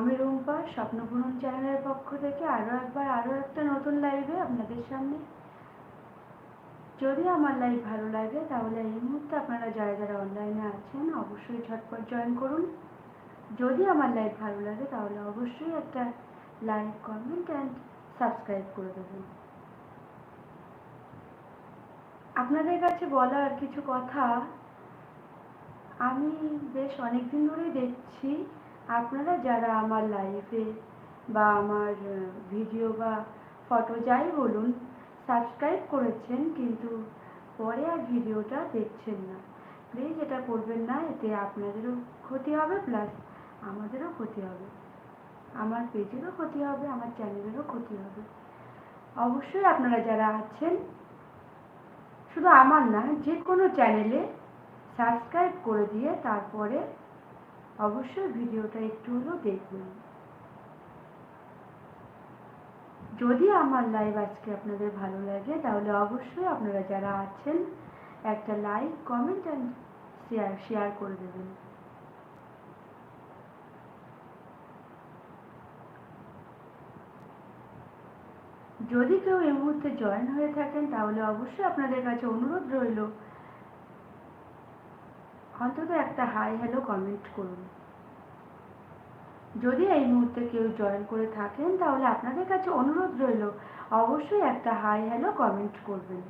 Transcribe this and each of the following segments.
আমি রুম্পা স্বপ্নপূরণ চ্যানেলের পক্ষ থেকে আরও একবার, আরও একটা নতুন লাইভে আপনাদের সামনে। যদি আমার লাইভ ভালো লাগে, তাহলে এই মুহূর্তে আপনারা যারা যারা অনলাইনে আছেন, অবশ্যই ঝটপট জয়েন করুন। যদি আমার লাইভ ভালো লাগে, তাহলে অবশ্যই একটা লাইক কমেন্ট অ্যান্ড সাবস্ক্রাইব করে দেবেন। আপনাদের কাছে বলার কিছু কথা, আমি বেশ অনেকদিন ধরেই দেখছি আপনারা যারা আমার লাইভে বা আমার ভিডিও বা ফটো যাই বলুন সাবস্ক্রাইব করেছেন কিন্তু পরে আর ভিডিওটা দেখছেন না। প্লিজ এটা করবেন না, এতে আপনাদেরও ক্ষতি হবে প্লাস আমাদেরও ক্ষতি হবে। আমার পেজেরও ক্ষতি হবে, আমার চ্যানেলেরও ক্ষতি হবে। অবশ্যই আপনারা যারা আছেন, শুধু আমার না, যে কোনো চ্যানেলে সাবস্ক্রাইব করে দিয়ে তারপরে অবশ্যই ভিডিওটা একটু হলেও দেখবেন। যদি আমার লাইভ আজকে আপনাদের ভালো লাগে, তাহলে অবশ্যই আপনারা যারা আছেন, একটা like comment and share share করে দেবেন। যদি কেউ এই মুহূর্তে জয়েন হয়ে থাকেন, তাহলে অবশ্যই আপনাদের কাছে অনুরোধ রইল অন্তত একটা হাই হ্যালো কমেন্ট করুন। যদি এই মুহূর্তে কেউ জয়েন করে থাকেন, তাহলে আপনাদের কাছে অনুরোধ রইল, অবশ্যই একটা হাই হ্যালো কমেন্ট করবেন।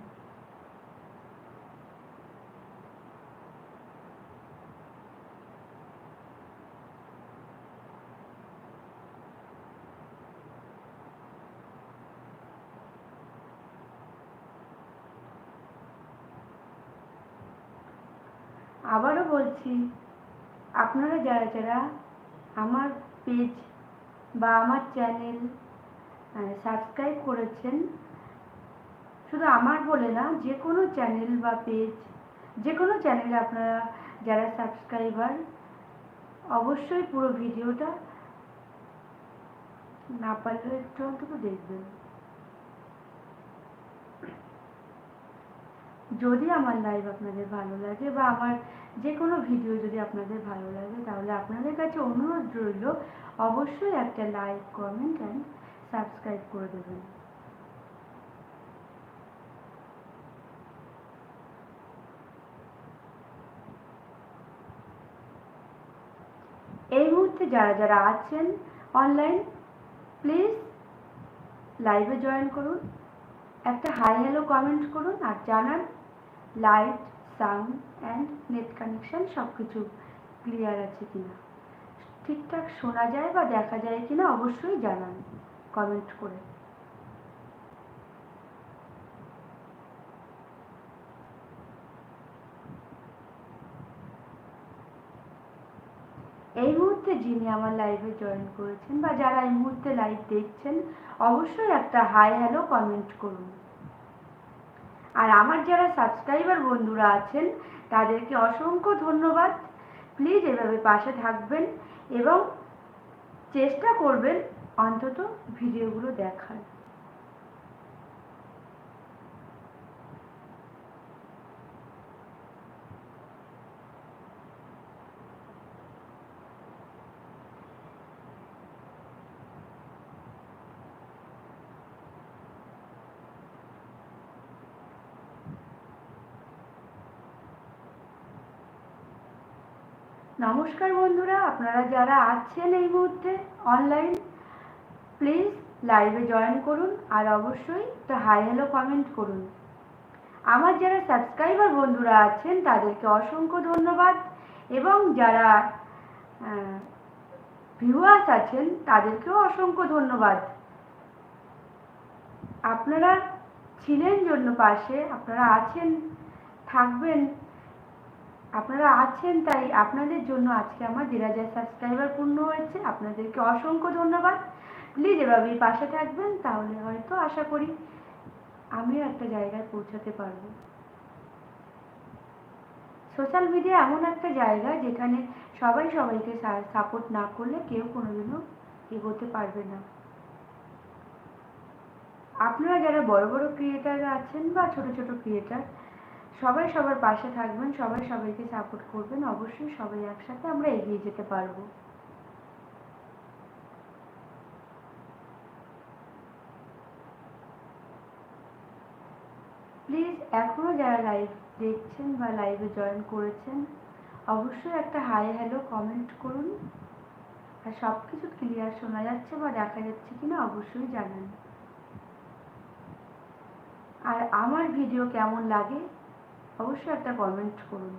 বলছি, আপনারা যারা যারা আমার পেজ বা আমার চ্যানেল সাবস্ক্রাইব করেছেন, শুধু আমার বলে না, যে কোনো চ্যানেল বা পেজ যে কোনো চ্যানেলে আপনারা যারা সাবস্ক্রাইবার অবশ্যই পুরো ভিডিওটা না পারলেও একটু অন্তত দেখবেন। যদি আমার লাইভ আপনাদের ভালো লাগে বা আমার যে কোনো ভিডিও যদি আপনাদের ভালো লাগে, তাহলে আপনাদের কাছে অনুরোধ রইল, অবশ্যই একটা লাইক কমেন্ট অ্যান্ড সাবস্ক্রাইব করে দেবেন। এই মুহূর্তে যারা যারা আছেন অনলাইন প্লিজ লাইভে জয়েন করুন, একটা হাই হ্যালো কমেন্ট করুন আর জানান light sound and net connection সব কিছু ক্লিয়ার আছে কিনা। ঠিকঠাক শোনা যায় বা দেখা যায় কিনা অবশ্যই জানান কমেন্ট করে। এই মুহূর্তে যিনি আমার লাইভে জয়েন করেছেন বা যারা এই মুহূর্তে লাইভ দেখছেন, অবশ্যই একটা হাই হ্যালো কমেন্ট করুন। আর আমার যারা সাবস্ক্রাইবার বন্ধুরা আছেন, তাদেরকে অসংখ্য ধন্যবাদ। প্লিজ এভাবে পাশে থাকবেন এবং চেষ্টা করবেন অন্তত ভিডিওগুলো দেখার। নমস্কার বন্ধুরা, আপনারা যারা আছেন এই মুহূর্তে অনলাইন প্লিজ লাইভে জয়েন করুন আর অবশ্যই একটা হাই হ্যালো কমেন্ট করুন। আমার যারা সাবস্ক্রাইবার বন্ধুরা আছেন, তাদেরকে অসংখ্য ধন্যবাদ এবং যারা ভিউয়ার্স আছেন, তাদেরকেও অসংখ্য ধন্যবাদ। আপনারা ছিলেন জন্য পাশে, আপনারা আছেন, থাকবেন আপনারা আছেন, তাই আপনাদের জন্য আজকে আমার দেড় হাজার সাবস্ক্রাইবার পূর্ণ হয়েছে। আপনাদেরকে অসংখ্য ধন্যবাদ। প্লিজ এভাবেই পাশে থাকবেন, তাহলে হয়তো আশা করি আমিও একটা জায়গায় পৌঁছাতে পারব। সোশ্যাল মিডিয়া এমন একটা জায়গা যেখানে সবাই সবাইকে সাপোর্ট না করলে কেউ কোনোদিনও এগোতে পারবে না। আপনারা যারা বড় বড় ক্রিয়েটার আছেন বা ছোট ছোট ক্রিয়েটার সবাই সবার পাশে থাকবেন, সবাই সবাইকে সাপোর্ট করবেন, অবশ্যই সবাই একসাথে আমরা এগিয়ে যেতে পারব। প্লিজ এখনও যারা লাইভ দেখছেন বা লাইভে জয়েন করেছেন, অবশ্যই একটা হাই হ্যালো কমেন্ট করুন। আর সব কিছু ক্লিয়ার শোনা যাচ্ছে বা দেখা যাচ্ছে কিনা অবশ্যই জানান। আর আমার ভিডিও কেমন লাগে অবশ্যই একটা কমেন্ট করুন।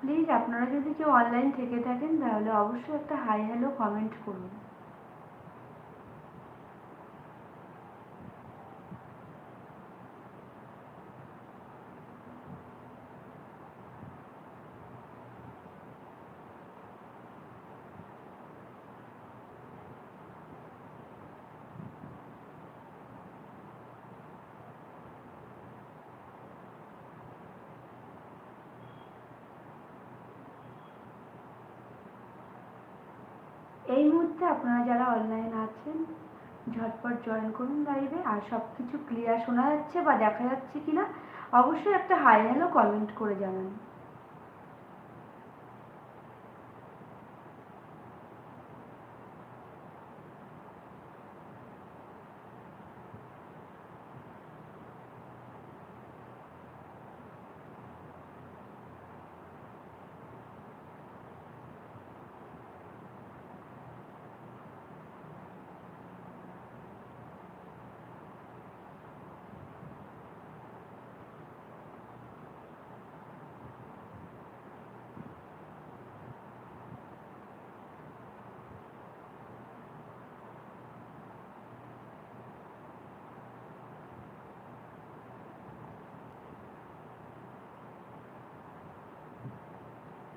প্লিজ আপনারা যদি কেউ অনলাইন থেকে থাকেন, তাহলে অবশ্যই একটা হাই হ্যালো কমেন্ট করুন। এই মুহূর্তে আপনারা যারা অনলাইন আছেন, ঝটপট জয়েন করুন লাইভে আর সব কিছু ক্লিয়ার শোনা যাচ্ছে বা দেখা যাচ্ছে কিনা, অবশ্যই একটা হাই হ্যালো কমেন্ট করে জানান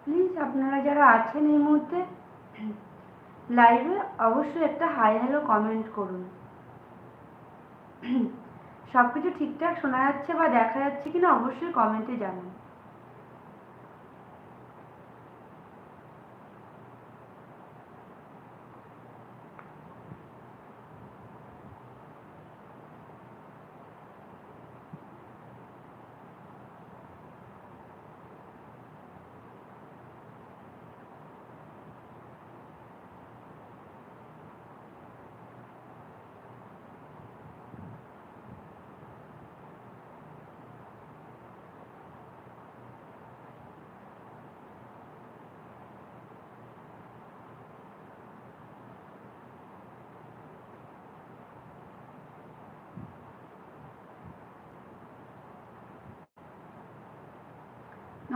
প্লিজ আপনারা যারা আছেন এই মুহূর্তে লাইভে অবশ্যই একটা হাই হ্যালো কমেন্ট করুন। সব কিছু ঠিকঠাক শোনা যাচ্ছে বা দেখা যাচ্ছে কিনা অবশ্যই কমেন্টে জানান।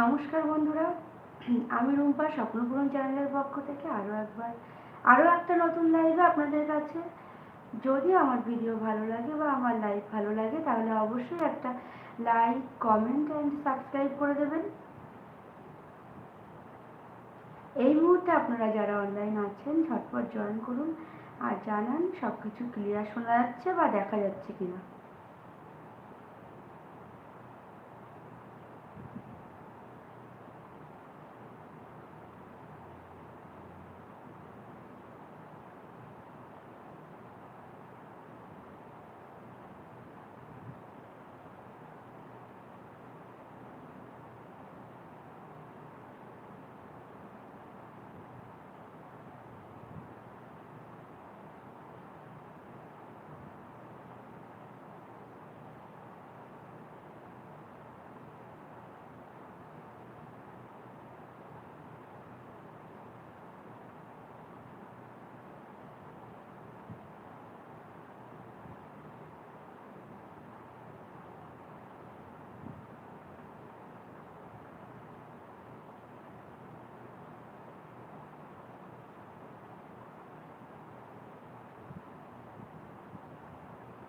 নমস্কার বন্ধুরা। আমি রুম্পা, স্বপ্নপূরণ চ্যানেলের পক্ষ থেকে আরও একবার আরও একটা নতুন লাইভে আপনাদের কাছে। যদি আমার ভিডিও ভালো লাগে বা আমার লাইভ ভালো লাগে, তাহলে অবশ্যই একটা লাইক কমেন্ট অ্যান্ড সাবস্ক্রাইব করে দেবেন। এই মুহূর্তে আপনারা যারা অনলাইন আছেন, ঝটপট জয়েন করুন আর জানান সব কিছু ক্লিয়ার শোনা যাচ্ছে বা দেখা যাচ্ছে কিনা।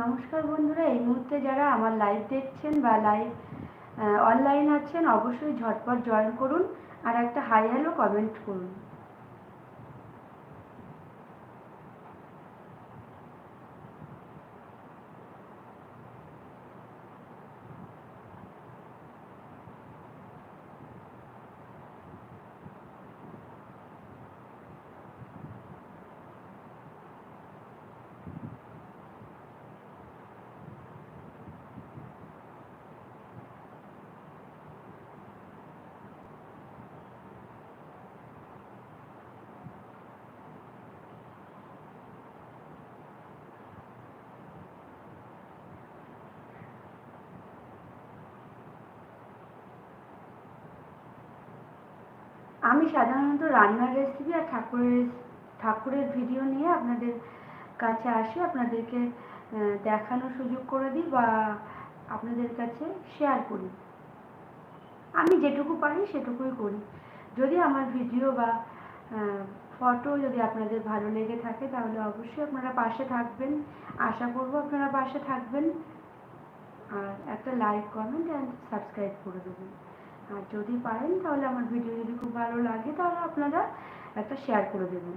নমস্কার বন্ধুরা, এই মুহূর্তে যারা আমার লাইভ দেখছেন বা লাইভ অনলাইন আছেন, অবশ্যই ঝটপট জয়েন করুন আর একটা হাই হ্যালো কমেন্ট করুন। আমি সাধারণত রান্নার রেসিপি আর ঠাকুরের ঠাকুরের ভিডিও নিয়ে আপনাদের কাছে আসি, আপনাদেরকে দেখানোর সুযোগ করে দিই বা আপনাদের কাছে শেয়ার করি। আমি যেটুকু পারি সেটুকুই করি। যদি আমার ভিডিও বা ফটো যদি আপনাদের ভালো লেগে থাকে তাহলে অবশ্যই আপনারা পাশে থাকবেন। আশা করব আপনারা পাশে থাকবেন। আর একটা লাইক কমেন্ট অ্যান্ড সাবস্ক্রাইব করে দেবেন। আর যদি পারেন তাহলে আমার ভিডিও যদি খুব ভালো লাগে তাহলে আপনারা একটা শেয়ার করে দেবেন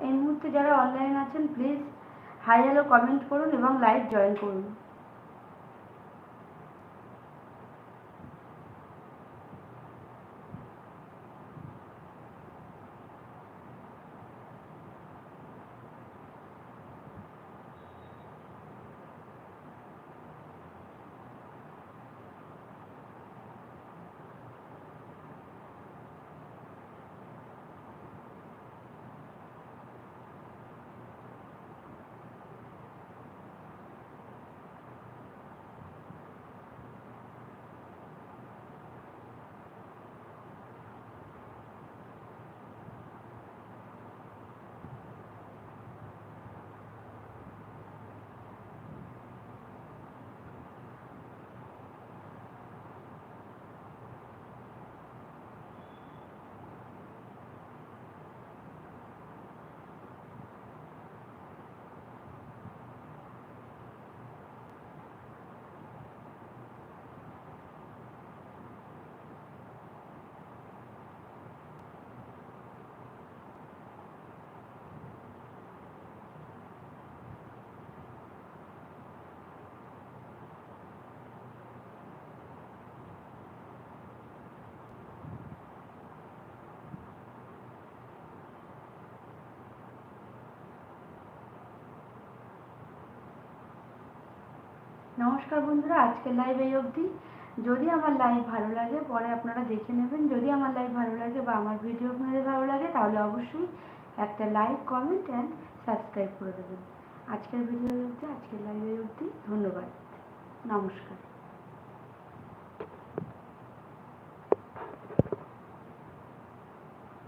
এই মুহূর্তে যারা অনলাইন আছেন প্লিজ হাই হ্যালো কমেন্ট করুন এবং লাইভ জয়েন করুন। নমস্কার বন্ধুরা আজকে লাইভ এই অবধি। যদি আমার লাইভ ভালো লাগে, পরে আপনারা দেখে নেবেন। যদি আমার লাইভ ভালো লাগে বা আমার ভিডিও আপনাদের ভালো লাগে, তাহলে অবশ্যই একটা লাইক কমেন্ট অ্যান্ড সাবস্ক্রাইব করে দেবেন। আজকের ভিডিও অবধি, আজকের লাইভ অবধি। ধন্যবাদ। নমস্কার।